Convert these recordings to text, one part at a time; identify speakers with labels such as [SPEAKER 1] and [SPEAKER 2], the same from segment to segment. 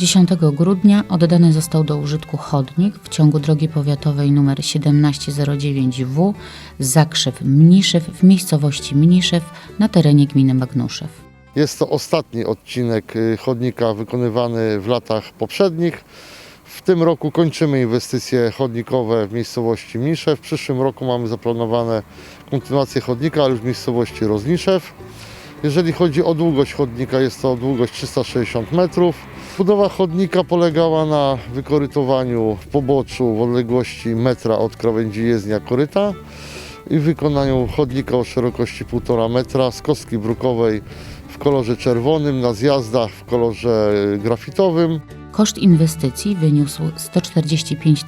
[SPEAKER 1] 10 grudnia oddany został do użytku chodnik w ciągu drogi powiatowej nr 1709W Zakrzew-Mniszew w miejscowości Mniszew na terenie gminy Magnuszew.
[SPEAKER 2] Jest to ostatni odcinek y, chodnika wykonywany w latach poprzednich. W tym roku kończymy inwestycje chodnikowe w miejscowości Mniszew. W przyszłym roku mamy zaplanowane kontynuację chodnika, ale w miejscowości Rozniszew. Jeżeli chodzi o długość chodnika, jest to długość 360 metrów. Budowa chodnika polegała na wykorytowaniu w poboczu w odległości metra od krawędzi jezdnia koryta i wykonaniu chodnika o szerokości 1,5 metra z kostki brukowej w kolorze czerwonym, na zjazdach w kolorze grafitowym.
[SPEAKER 1] Koszt inwestycji wyniósł 145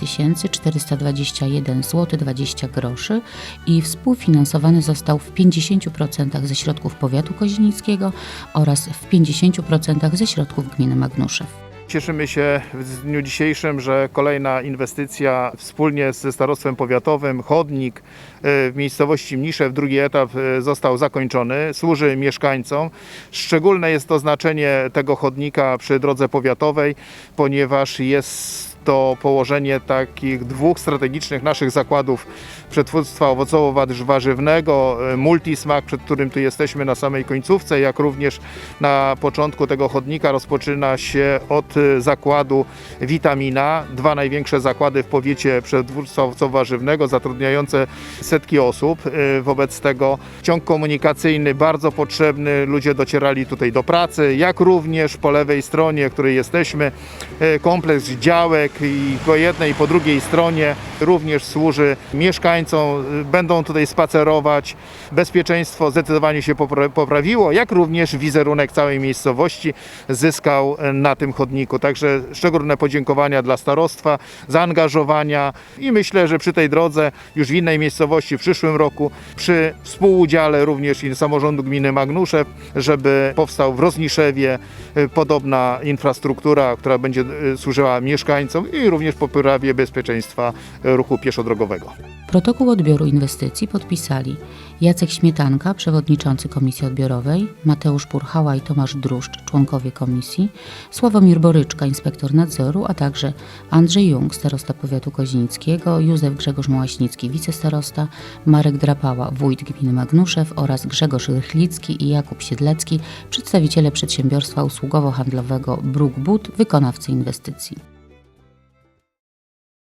[SPEAKER 1] 421 zł 20 groszy i współfinansowany został w 50% ze środków powiatu kozinickiego oraz w 50% ze środków gminy Magnuszew.
[SPEAKER 3] Cieszymy się w dniu dzisiejszym, że kolejna inwestycja wspólnie ze Starostwem Powiatowym, chodnik y, w miejscowości Mniszew, drugi etap y, został zakończony, służy mieszkańcom. Szczególne jest to znaczenie tego chodnika przy drodze powiatowej, ponieważ jest to położenie takich dwóch strategicznych naszych zakładów przetwórstwa owocowo-warzywnego, y, Multismak, przed którym tu jesteśmy na samej końcówce, jak również na początku tego chodnika rozpoczyna się od y, zakładu Witamina. Dwa największe zakłady w powiecie przetwórstwa owocowo-warzywnego, zatrudniające setki osób. Y, Wobec tego ciąg komunikacyjny bardzo potrzebny. Ludzie docierali tutaj do pracy, jak również po lewej stronie, której jesteśmy, kompleks działek i po jednej i po drugiej stronie również służy mieszkańcom. Będą tutaj spacerować. Bezpieczeństwo zdecydowanie się popra- poprawiło, jak również wizerunek całej miejscowości zyskał na tym chodniku. Także szczególne podziękowania dla starostwa, zaangażowania i myślę, że przy tej drodze już w innej miejscowości w przyszłym roku przy współudziale również i samorządu gminy Magnuszew, żeby powstał w Rozniszewie y, podobna infrastruktura, która będzie y, służyła mieszkańcom i również poprawie bezpieczeństwa ruchu pieszo-drogowego.
[SPEAKER 1] Protokół odbioru inwestycji podpisali Jacek Śmietanka, przewodniczący komisji odbiorowej, Mateusz Purchała i Tomasz Druszcz, członkowie komisji, Sławomir Boryczka, inspektor nadzoru, a także Andrzej Jung, starosta powiatu kozinickiego, Józef Grzegorz Małaśnicki, wicestarosta, Marek Drapała, wójt gminy Magnuszew oraz Grzegorz Rychlicki i Jakub Siedlecki, przedstawiciele przedsiębiorstwa usługowo-handlowego Brook But, wykonawcy inwestycji.